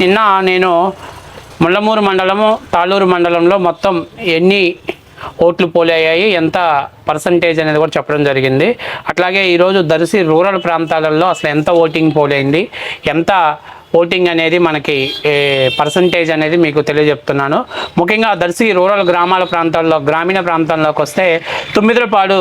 నిన్న నేను ముళ్ళమూరు మండలము తాళూరు మండలంలో మొత్తం ఎన్ని ఓట్లు పోలయ్యాయి ఎంత పర్సంటేజ్ అనేది కూడా చెప్పడం జరిగింది. అట్లాగే ఈరోజు దర్శి రూరల్ ప్రాంతాలలో అసలు ఎంత ఓటింగ్ పోలైంది ఎంత ఓటింగ్ అనేది మనకి పర్సంటేజ్ అనేది మీకు తెలియజెప్తున్నాను. ముఖ్యంగా దర్శి రూరల్ గ్రామాల ప్రాంతాల్లో గ్రామీణ ప్రాంతంలోకి వస్తే తొమ్మిదిలపాడు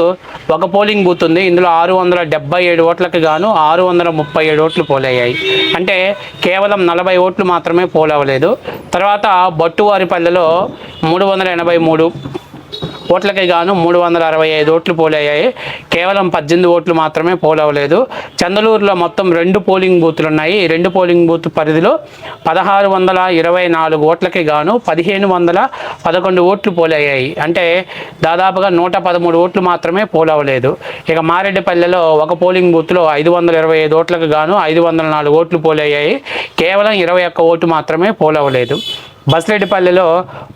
ఒక పోలింగ్ బూత్ ఉంది. ఇందులో ఆరు వందల డెబ్బై ఏడు ఓట్లకు గాను ఆరు వందల ముప్పై ఏడు ఓట్లు పోలయ్యాయి. అంటే కేవలం నలభై ఓట్లు మాత్రమే పోలవలేదు తర్వాత బొట్టువారిపల్లెలో మూడు వందల ఎనభై మూడు ఓట్లకి గాను మూడు వందల అరవై ఐదు ఓట్లు పోలయ్యాయి. కేవలం పద్దెనిమిది ఓట్లు మాత్రమే పోలవలేదు. చందలూరులో మొత్తం రెండు పోలింగ్ బూతులు ఉన్నాయి ఈ రెండు పోలింగ్ బూత్ పరిధిలో పదహారు వందల ఇరవై నాలుగు ఓట్లకి గాను పదిహేను వందల పదకొండు ఓట్లు పోలయ్యాయి. అంటే దాదాపుగా నూట పదమూడు ఓట్లు మాత్రమే పోలవలేదు. ఇక మారెడ్డిపల్లెలో ఒక పోలింగ్ బూత్లో ఐదు వందల ఇరవై ఐదు ఓట్లకు గాను ఐదు వందల నాలుగు ఓట్లు పోలయ్యాయి. కేవలం ఇరవై ఒక్క ఓటు మాత్రమే పోలవలేదు. బస్రెడ్డిపల్లిలో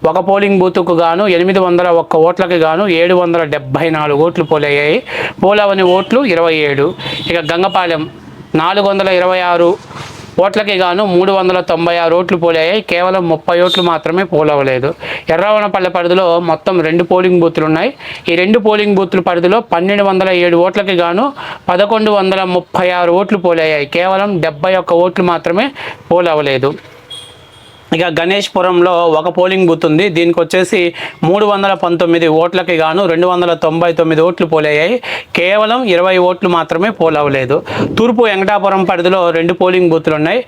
ఒక పోలింగ్ బూత్కు గాను ఎనిమిది వందల ఒక్క ఓట్లకు గాను ఏడు వందల డెబ్బై నాలుగు ఓట్లు పోలయ్యాయి. పోలవని ఓట్లు ఇరవై ఏడు. ఇక గంగపాలెం నాలుగు వందల ఇరవై ఆరు ఓట్లకి గాను మూడు వందల తొంభై ఆరు ఓట్లు పోలయ్యాయి. కేవలం ముప్పై ఓట్లు మాత్రమే పోలవలేదు. ఎర్రవనపల్లె పరిధిలో మొత్తం రెండు పోలింగ్ బూత్లు ఉన్నాయి ఈ రెండు పోలింగ్ బూత్ల పరిధిలో పన్నెండు వందల ఏడు ఓట్లకి గాను పదకొండు వందల ముప్పై ఆరు ఓట్లు పోలయ్యాయి. కేవలం డెబ్బై ఒక్క ఓట్లు మాత్రమే పోలవలేదు. ఇక గణేష్పురంలో ఒక పోలింగ్ బూత్ ఉంది. దీనికి వచ్చేసి మూడు వందల పంతొమ్మిది ఓట్లకి గాను రెండు వందల తొంభై తొమ్మిది ఓట్లు పోలయ్యాయి. కేవలం ఇరవై ఓట్లు మాత్రమే పోలవలేదు తూర్పు వెంకటాపురం పరిధిలో రెండు పోలింగ్ బూత్లు ఉన్నాయి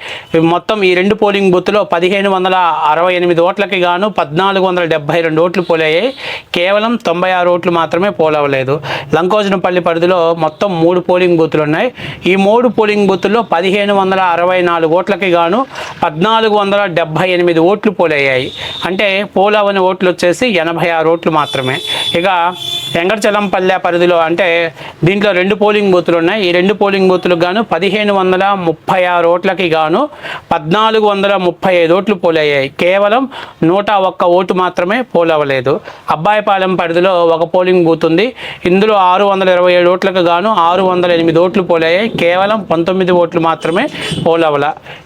మొత్తం ఈ రెండు పోలింగ్ బూత్లో పదిహేను వందల అరవై ఎనిమిది ఓట్లకి గాను పద్నాలుగు వందల డెబ్బై రెండు ఓట్లు పోలయ్యాయి. కేవలం తొంభై ఆరు ఓట్లు మాత్రమే పోలవలేదు లంకోజనపల్లి పరిధిలో మొత్తం మూడు పోలింగ్ బూత్లు ఉన్నాయి ఈ మూడు పోలింగ్ బూత్ల్లో పదిహేను వందల అరవై నాలుగు ఓట్లకి గాను పద్నాలుగు వందల డెబ్బై ఎనిమిది ఓట్లు పోలయ్యాయి. అంటే పోలవని ఓట్లు వచ్చేసి ఎనభై ఆరు ఓట్లు మాత్రమే. ఇక వెంకటచలంపల్లె పరిధిలో అంటే దీంట్లో రెండు పోలింగ్ బూతులు ఉన్నాయి. ఈ రెండు పోలింగ్ బూతులకు గాను పదిహేను వందల ముప్పై ఆరు ఓట్లకి గాను పద్నాలుగు వందల ముప్పై ఐదు ఓట్లు పోలయ్యాయి. కేవలం నూట ఒక్క ఓటు మాత్రమే పోలవలేదు. అబ్బాయిపాలెం పరిధిలో ఒక పోలింగ్ బూత్ ఉంది. ఇందులో ఆరు వందల ఇరవై ఏడు ఓట్లకు గాను ఆరు వందల ఎనిమిది ఓట్లు పోలయ్యాయి. కేవలం పంతొమ్మిది ఓట్లు మాత్రమే పోలవల.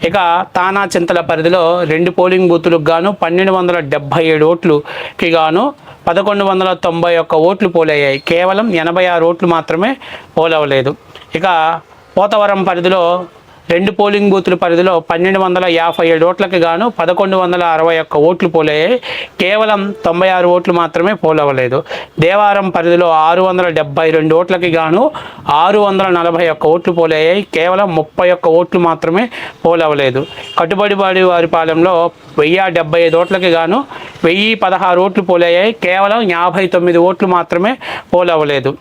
ఇక తానా చింతల పరిధిలో రెండు పోలింగ్ బూతులకు గాను పన్నెండు వందల డెబ్బై ఏడు ఓట్లుకి గాను పదకొండు వందల తొంభై ఒక్క ఓట్లు పోలయ్యాయి. కేవలం ఎనభై ఆరు ఓట్లు మాత్రమే పోలవలేదు. ఇక పోతవరం పరిధిలో రెండు పోలింగ్ బూతుల పరిధిలో పన్నెండు వందల యాభై ఏడు ఓట్లకు గాను పదకొండు వందల అరవై ఒక్క ఓట్లు పోలయ్యాయి కేవలం తొంభై ఆరు ఓట్లు మాత్రమే పోలవలేదు. దేవారం పరిధిలో ఆరు వందల డెబ్బై రెండు ఓట్లకి గాను ఆరు వందల నలభై ఒక్క ఓట్లు పోలయ్యాయి కేవలం ముప్పై ఒక్క ఓట్లు మాత్రమే పోలవలేదు. కట్టుబడిబడి వారి పాలెంలో వెయ్యి డెబ్బై ఐదు ఓట్లకి గాను వెయ్యి పదహారు ఓట్లు పోలయ్యాయి కేవలం యాభై తొమ్మిది ఓట్లు మాత్రమే పోలవలేదు.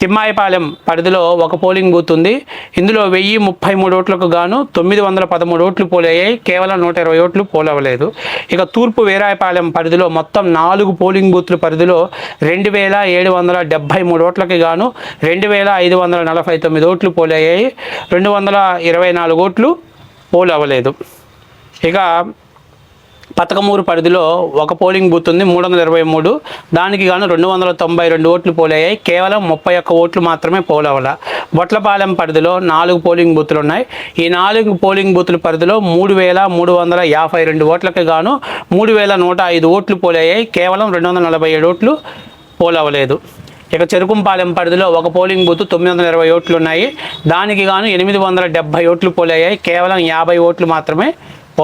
తిమ్మాయిపాలెం పరిధిలో ఒక పోలింగ్ బూత్ ఉంది. ఇందులో వెయ్యి ముప్పై మూడు ఓట్లకు గాను తొమ్మిది వందల పదమూడు ఓట్లు పోలయ్యాయి. కేవలం నూట ఇరవై ఓట్లు పోలవలేదు ఇక తూర్పు వీరాయపాలెం పరిధిలో మొత్తం నాలుగు పోలింగ్ బూత్ల పరిధిలో రెండు వేల ఏడు వందల డెబ్బై మూడు ఓట్లకి గాను రెండు వేల ఐదు వందల నలభై తొమ్మిది ఓట్లు పోలయ్యాయి. రెండు వందల ఇరవై నాలుగు ఓట్లు పోలవలేదు ఇక పతకమూరు పరిధిలో ఒక పోలింగ్ బూత్ ఉంది మూడు వందల ఇరవై మూడు. దానికి గాను రెండు వందల తొంభై రెండు ఓట్లు పోలయ్యాయి. కేవలం ముప్పై ఒక్క ఓట్లు మాత్రమే పోలవల. బొట్లపాలెం పరిధిలో నాలుగు పోలింగ్ బూత్లు ఉన్నాయి ఈ నాలుగు పోలింగ్ బూత్ల పరిధిలో మూడు వేల మూడు వందల యాభై రెండు ఓట్లకు గాను మూడు వేల నూట ఐదు ఓట్లు పోలయ్యాయి. కేవలం రెండు వందల నలభై ఏడు ఓట్లు పోలవలేదు. ఇక చెరుకుంపాలెం పరిధిలో ఒక పోలింగ్ బూత్ తొమ్మిది వందల ఇరవై ఓట్లు ఉన్నాయి. దానికి గాను ఎనిమిది వందల డెబ్బై ఓట్లు పోలయ్యాయి. కేవలం యాభై ఓట్లు మాత్రమే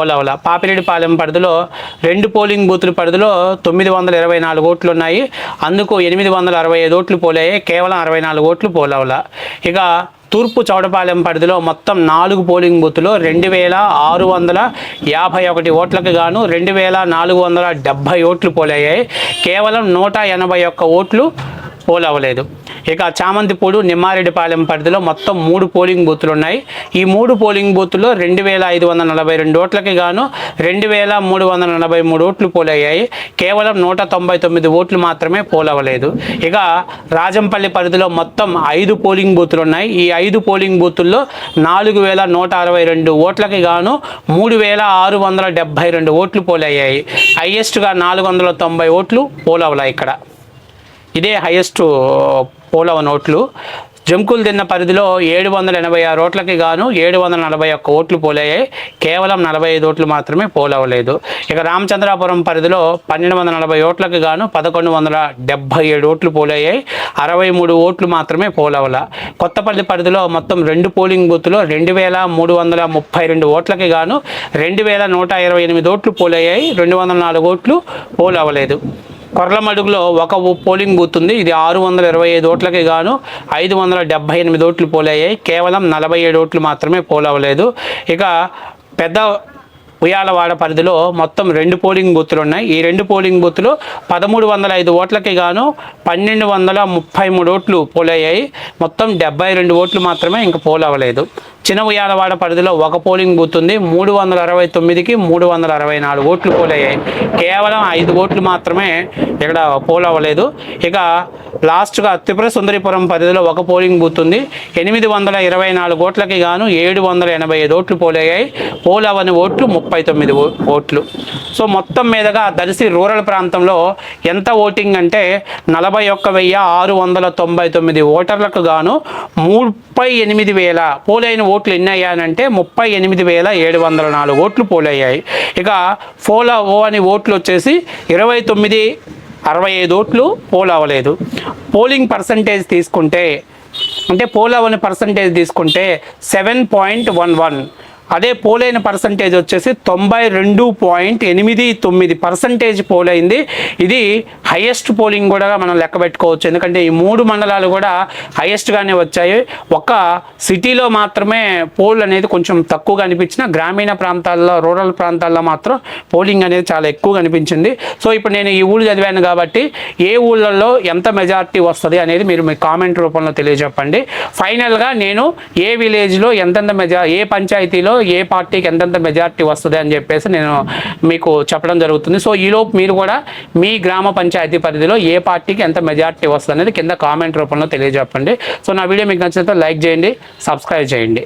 ఓలవల పాపిరెడ్డిపాలెం పరిధిలో రెండు పోలింగ్ బూతుల పరిధిలో తొమ్మిది వందల ఇరవై నాలుగు ఓట్లు ఉన్నాయి అందుకు ఎనిమిది వందల అరవై ఐదు ఓట్లు పోలాయి. కేవలం అరవై నాలుగు ఓట్లు పోలవల. ఇక తూర్పు చౌడపాలెం పరిధిలో మొత్తం నాలుగు పోలింగ్ బూత్లో రెండు వేల ఆరు వందల యాభై ఒకటి ఓట్లకు గాను రెండు వేల నాలుగు వందల డెబ్భై ఓట్లు పోలయ్యాయి కేవలం నూట ఎనభై ఒక్క ఓట్లు పోలవలేదు ఇక చామంతిపూడు నిమ్మారెడ్డిపాలెం పరిధిలో మొత్తం మూడు పోలింగ్ బూతులు ఉన్నాయి ఈ మూడు పోలింగ్ బూతుల్లో రెండు వేల ఐదు వందల నలభై రెండు ఓట్లకి గాను రెండు వేల మూడు వందల నలభై మూడు ఓట్లు పోలయ్యాయి. కేవలం నూట తొంభై తొమ్మిది ఓట్లు మాత్రమే పోలవలేదు ఇక రాజంపల్లి పరిధిలో మొత్తం ఐదు పోలింగ్ బూతులు ఉన్నాయి ఈ ఐదు పోలింగ్ బూతుల్లో నాలుగు వేల నూట అరవై రెండు ఓట్లకి గాను మూడు వేల ఆరు వందల డెబ్భై రెండు ఓట్లు పోలయ్యాయి. హైయెస్ట్గా నాలుగు వందల తొంభై ఓట్లు పోలవలా ఇక్కడ. ఇదే హైయెస్ట్ పోలవ నోట్లు. జంకులు తిన్న పరిధిలో ఏడు వందల ఎనభై ఆరు ఓట్లకి గాను ఏడు వందల నలభై ఒక్క ఓట్లు పోలయ్యాయి కేవలం నలభై ఐదు ఓట్లు మాత్రమే పోలవలేదు. ఇక రామచంద్రాపురం పరిధిలో పన్నెండు వందల నలభై ఓట్లకు గాను పదకొండు వందల డెబ్బై ఏడు ఓట్లు పోలయ్యాయి అరవై మూడు ఓట్లు మాత్రమే పోలవల. కొత్తపల్లి పరిధిలో మొత్తం రెండు పోలింగ్ బూత్లో రెండు వేల మూడు వందల ముప్పై రెండు ఓట్లకి గాను రెండు వేల నూట ఇరవై ఎనిమిది ఓట్లు పోలయ్యాయి రెండు వందల నాలుగు ఓట్లు పోలవలేదు. కొర్లమడుగులో ఒక పోలింగ్ బూత్ ఉంది. ఇది ఆరు వందల ఇరవై ఐదు ఓట్లకి గాను ఐదు వందల డెబ్బై ఎనిమిది ఓట్లు పోలయ్యాయి. కేవలం నలభై ఏడు ఓట్లు మాత్రమే పోలవలేదు. ఇక పెద్ద ఉయ్యాలవాడ పరిధిలో మొత్తం రెండు పోలింగ్ బూత్లు ఉన్నాయి ఈ రెండు పోలింగ్ బూత్లు పదమూడు వందల ఐదు ఓట్లకి గాను పన్నెండు వందల ముప్పై మూడు ఓట్లు పోలయ్యాయి. మొత్తం డెబ్బై రెండు ఓట్లు మాత్రమే ఇంకా పోలవలేదు. చిన్న ఉయ్యాలవాడ పరిధిలో ఒక పోలింగ్ బూత్ ఉంది. మూడు వందల అరవై తొమ్మిదికి మూడు వందల అరవై నాలుగు ఓట్లు పోలయ్యాయి. కేవలం ఐదు ఓట్లు మాత్రమే ఇక్కడ పోలవ్వలేదు. ఇక లాస్ట్గా త్రిపుర సుందరిపురం పరిధిలో ఒక పోలింగ్ బూత్ ఉంది. ఎనిమిది వందల ఇరవై నాలుగు ఓట్లకి గాను ఏడు వందల ఎనభై ఐదు ఓట్లు పోలయ్యాయి. పోలవని ఓట్లు ముప్పై తొమ్మిది ఓ- ఓట్లు. సో మొత్తం మీదుగా దర్శి రూరల్ ప్రాంతంలో ఎంత ఓటింగ్ అంటే నలభై ఒక్క వెయ్యి ఆరు వందల తొంభై తొమ్మిది ఓటర్లకు గాను ముప్పై ఎనిమిది వేల పోలైన ఓట్లు ఎన్ని అయ్యానంటే ముప్పై ఎనిమిది వేల ఏడు వందల నాలుగు ఓట్లు పోలయ్యాయి. ఇక ఫోలా ఓ అని ఓట్లు వచ్చేసి ఇరవై తొమ్మిది అరవై ఐదు ఓట్లు పోల్ అవ్వలేదు. పోలింగ్ పర్సంటేజ్ తీసుకుంటే అంటే పోల్ అవ్వని పర్సంటేజ్ తీసుకుంటే సెవెన్ పాయింట్ వన్ వన్ అదే పోలైన పర్సంటేజ్ వచ్చేసి తొంభై రెండు పాయింట్ ఎనిమిది తొమ్మిది పర్సంటేజ్ పోలైంది. ఇది హైయెస్ట్ పోలింగ్ కూడా మనం లెక్క పెట్టుకోవచ్చు. ఎందుకంటే ఈ మూడు మండలాలు కూడా హైయెస్ట్గానే వచ్చాయి. ఒక సిటీలో మాత్రమే పోల్ అనేది కొంచెం తక్కువగా అనిపించిన గ్రామీణ ప్రాంతాల్లో రూరల్ ప్రాంతాల్లో మాత్రం పోలింగ్ అనేది చాలా ఎక్కువగా అనిపించింది. సో ఇప్పుడు నేను ఈ ఊళ్ళు చదివాను కాబట్టి ఏ ఊళ్ళల్లో ఎంత మెజారిటీ వస్తుంది అనేది మీరు మీ కామెంట్ రూపంలో తెలియజెప్పండి. ఫైనల్గా నేను ఏ విలేజ్లో ఎంతెంత మెజా ఏ పంచాయతీలో ఏ పార్టీకి ఎంతెంత మెజారిటీ వస్తుంది అని చెప్పేసి నేను మీకు చెప్పడం జరుగుతుంది. సో ఈలోపు మీరు కూడా మీ గ్రామ పంచాయతీ పరిధిలో ఏ పార్టీకి ఎంత మెజారిటీ వస్తుంది అనేది కింద కామెంట్ రూపంలో తెలియజెప్పండి. సో నా వీడియో మీకు నచ్చినట్లయితే లైక్ చేయండి సబ్స్క్రైబ్ చేయండి.